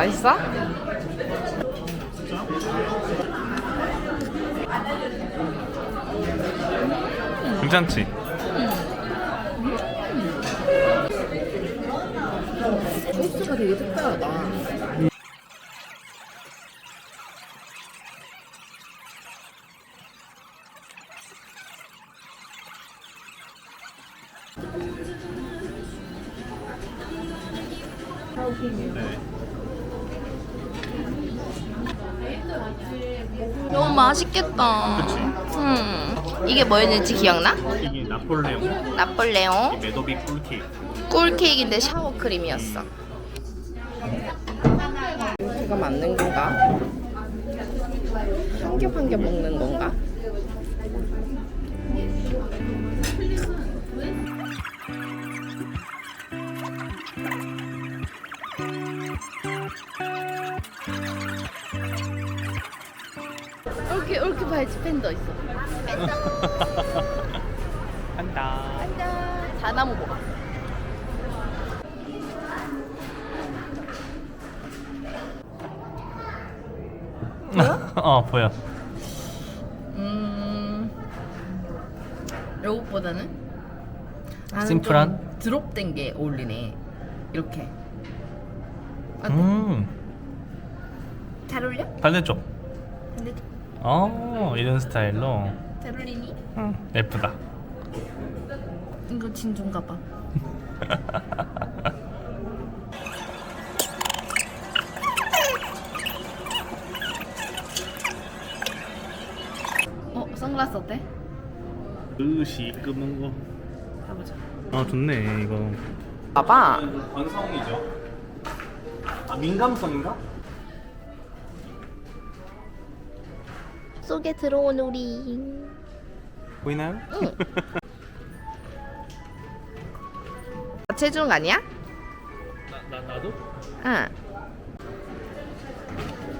맛있어? 괜찮지? 소스가 되게 특별하다. 너무 맛있겠다. 그치? 음. 이게 뭐였는지 기억나? 이게 나폴레옹 나폴레옹 메도비 꿀케이크 꿀케이크인데 샤워 크림이었어. 이거 맞는 건가? 한 겹 한 겹 먹는 건가? 이렇게 이렇게 봐야지 팬더 있어. 한다 안녕. 자나무 먹어. 어 보여 음. 요것보다는 나는 심플한? 좀 드롭된 게 어울리네. 이렇게. 어때? 음 잘 어울려? 반대쪽 근데 어 이런 스타일로 잘 어울리니? 음, 예쁘다 이거 진중가 봐. 어, 선글라스 어때? 으시 끄는 해보자. 거아 좋네 이거 봐봐. 관성이죠 아 민감성인가? 속에 들어온 우리. 보이나요? 응. 해주는 거 아니야? 나, 나, 나도? 응.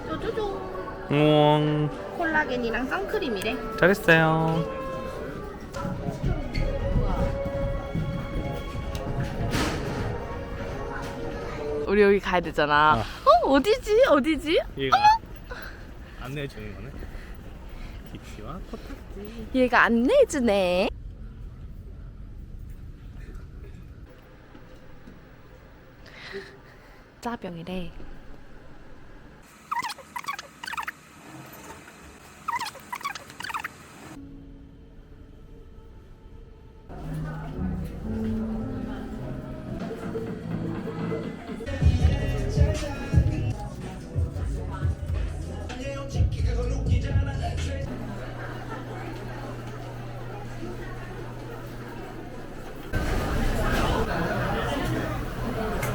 쪼쪼쪼. 우엉 콜라겐이랑 선크림이래. 잘했어요 우리 여기 가야 되잖아. 어. 어, 어디지? 어디지? 얘가 안내해 주는 거네 기치와 코타지 얘가 안내해주네. 짜병이래.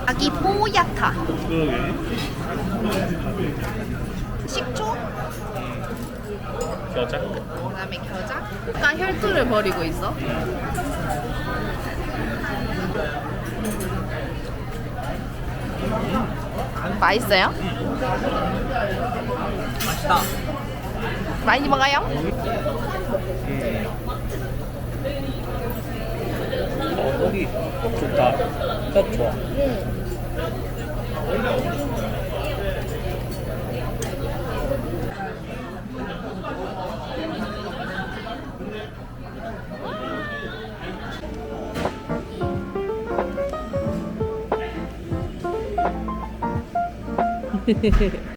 아기 뽀얗다. 그러게 식초? 겨자 그다음에 겨자? 약간 혈투를 벌이고 있어. 맛있어요? 맛있다 많이 먹어요? 어떡 좋다 떡 좋아